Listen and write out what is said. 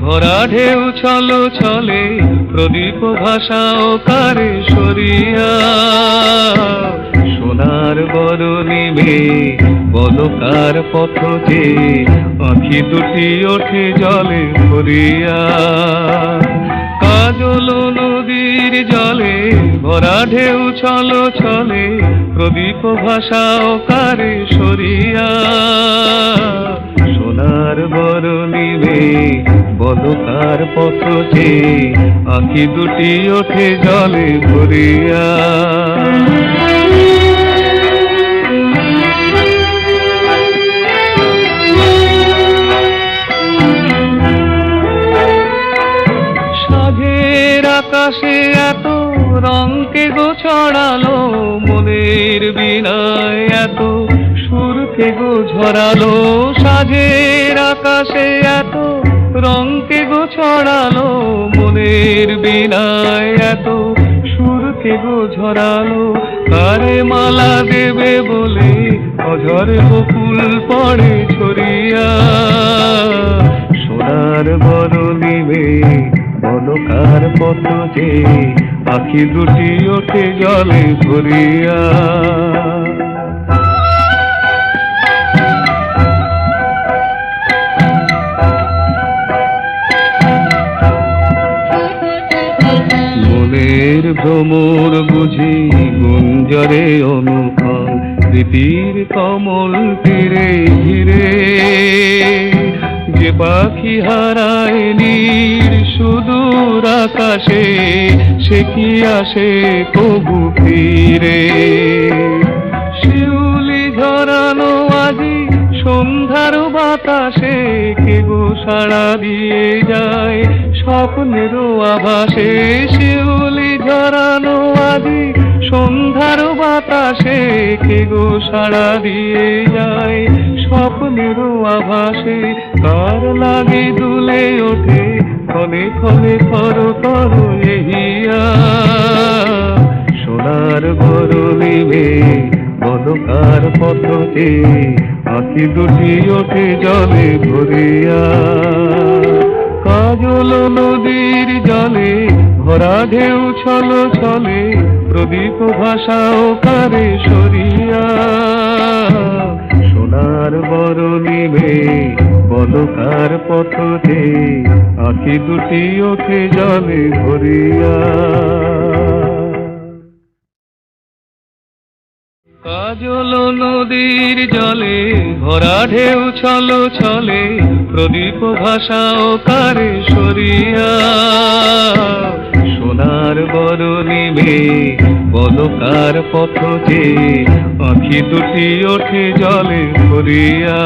ভরা ঢেউ চলো চলে প্রদীপ ভাষা ও কারে সরিয়া। সোনার বরণি মে বলো কার পথ যে আঁখি দুটি ওঠে জলে ভরিয়া। কাজল নদীর জলে, ভরা ঢেউ চলো চলে প্রদীপ ভাষা ও কারে সরিয়া। সোনার বরণি মে বলো কার পথ যে আঁখি দুটি ওঠে জলে ভরিয়া? আকাশে এত রঙকে গো ছড়ালো, মনের বিনায় এত সুরকে গো ঝরালো। সাধের আকাশে এত রঙকে গো ছড়ালো, মনের বিনায় এত সুরকে গো ঝরালো। কারে মালা দেবে বলে অঝরে বকুল পড়ে ছড়িয়া। সোনার বরণি মে বলো পথ যে, পাখি দুটি ওঠে জলে ভরিয়া। ভ্রমর বুঝি গুঞ্জরে অনুপম স্মৃতির কমল তীরে ঘিরে। যে পাখি হারায় নীর সুদূর আকাশে, সে কি আসে কবু ফিরে? শিউলি ঝরানো আজি সন্ধ্যার বাতাসে, কে গো সাড়া দিয়ে যায় স্বপ্নেরও আভাসে? শিউলি সন্ধ্যার বাতাসে কে গো সাড়া দিয়ে যায়? স্বপ্নের আভাসে তার লাগে দুলে ওঠে? ক্ষণে ক্ষণে থর এহিয়া। সোনার বরণি মে বলকার পথে আঁকি দুটি ওঠে জলে ভরিয়া। কাজল নদীর জলে, ভরা ঢেউ ছলো ছলে প্রদীপ ভাষাও কারে সরিয়া। সোনার বরণি মে বলকার পথে আঁকি দুটি ওঠে জলে ভরিয়া। কাজল নদীর জলে ভরা ঢেউ চলো ছলে, প্রদীপ ভাষাও কারে সরিয়া। সোনার বর মে বলকার পথ যে? আঁখি দুটি ওঠে জলে ভরিয়া।